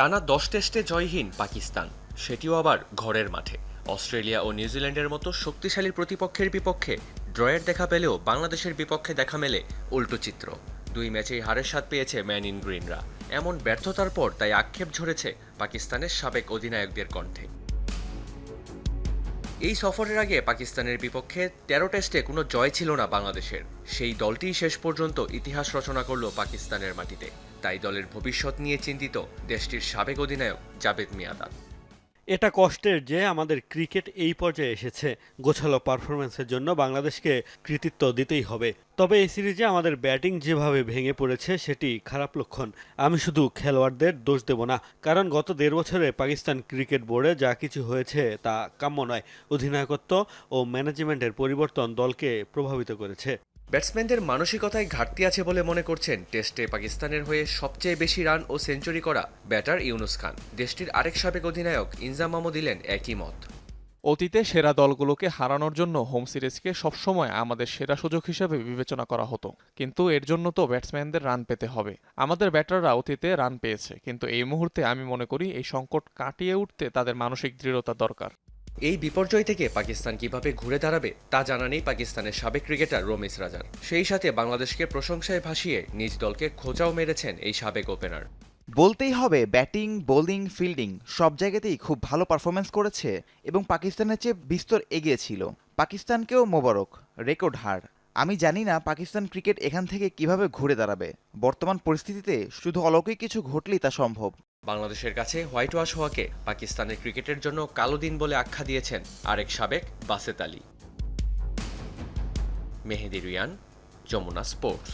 টানা দশ টেস্টে জয়হীন পাকিস্তান, সেটিও আবার ঘরের মাঠে। অস্ট্রেলিয়া ও নিউজিল্যান্ডের মতো শক্তিশালী প্রতিপক্ষের বিপক্ষে ড্রয়ের দেখা পেলেও বাংলাদেশের বিপক্ষে দেখা মেলে উল্টো চিত্র। দুই ম্যাচেই হারের স্বাদ পেয়েছে ম্যান ইন গ্রিনরা। এমন ব্যর্থতার পর তাই আক্ষেপ ঝরেছে পাকিস্তানের সাবেক অধিনায়কদের কণ্ঠে। এই সফরের আগে পাকিস্তানের বিপক্ষে তেরো টেস্টে কোনো জয় ছিল না বাংলাদেশের। সেই দলটি শেষ পর্যন্ত ইতিহাস রচনা করল পাকিস্তানের মাটিতে। তাই দলের ভবিষ্যৎ নিয়ে চিন্তিত দেশটির সাবেক অধিনায়ক জাবেদ মিয়াদাদ এটা কষ্টের যে আমাদের ক্রিকেট এই পর্যায়ে এসেছে। গোছালো পারফরমেন্সের জন্য বাংলাদেশকে কৃতিত্ব দিতেই হবে। তবে এই সিরিজে আমাদের ব্যাটিং যেভাবে ভেঙে পড়েছে, সেটি খারাপ লক্ষণ। আমি শুধু খেলোয়াড়দের দোষ দেব না, কারণ গত দেড় বছরে পাকিস্তান ক্রিকেট বোর্ডে যা কিছু হয়েছে তা কাম্য নয়। অধিনায়কত্ব ও ম্যানেজমেন্টের পরিবর্তন দলকে প্রভাবিত করেছে। ব্যাটসম্যানদের মানসিকতায় ঘাটতি আছে বলে মনে করছেন টেস্টে পাকিস্তানের হয়ে সবচেয়ে বেশি রান ও সেঞ্চুরি করা ব্যাটার ইউনুস খান। দেশটির আরেক সাবেক অধিনায়ক ইনজামামও দিলেন একই মত। অতীতে সেরা দলগুলোকে হারানোর জন্য হোম সিরিজকে সবসময় আমাদের সেরা সুযোগ হিসেবে বিবেচনা করা হতো। কিন্তু এর জন্য তো ব্যাটসম্যানদের রান পেতে হবে। আমাদের ব্যাটাররা অতীতে রান পেয়েছে। কিন্তু এই মুহূর্তে আমি মনে করি এই সংকট কাটিয়ে উঠতে তাদের মানসিক দৃঢ়তা দরকার। এই বিপর্যয় থেকে পাকিস্তান কীভাবে ঘুরে দাঁড়াবে, তা জানা নেই পাকিস্তানের সাবেক ক্রিকেটার রমেশ রাজার সেই সাথে বাংলাদেশকে প্রশংসায় ভাসিয়ে নিজ দলকে খোঁচাও মেরেছেন এই সাবেক ওপেনার বলতেই হবে ব্যাটিং বোলিং ফিল্ডিং সব জায়গাতেই খুব ভালো পারফরমেন্স করেছে এবং পাকিস্তানের চেয়ে বিস্তর এগিয়ে ছিল। পাকিস্তানকেও মোবারক রেকর্ড হার। আমি জানি না পাকিস্তান ক্রিকেট এখান থেকে কীভাবে ঘুরে দাঁড়াবে। বর্তমান পরিস্থিতিতে শুধু অলৌকিক কিছু ঘটলেই তা সম্ভব। বাংলাদেশের কাছে হোয়াইট ওয়াশ হওয়াকে পাকিস্তানের ক্রিকেটের জন্য কালো দিন বলে আখ্যা দিয়েছেন আরেক সাবেক বাসেত আলী। মেহেদি রিয়ান, যমুনা স্পোর্টস।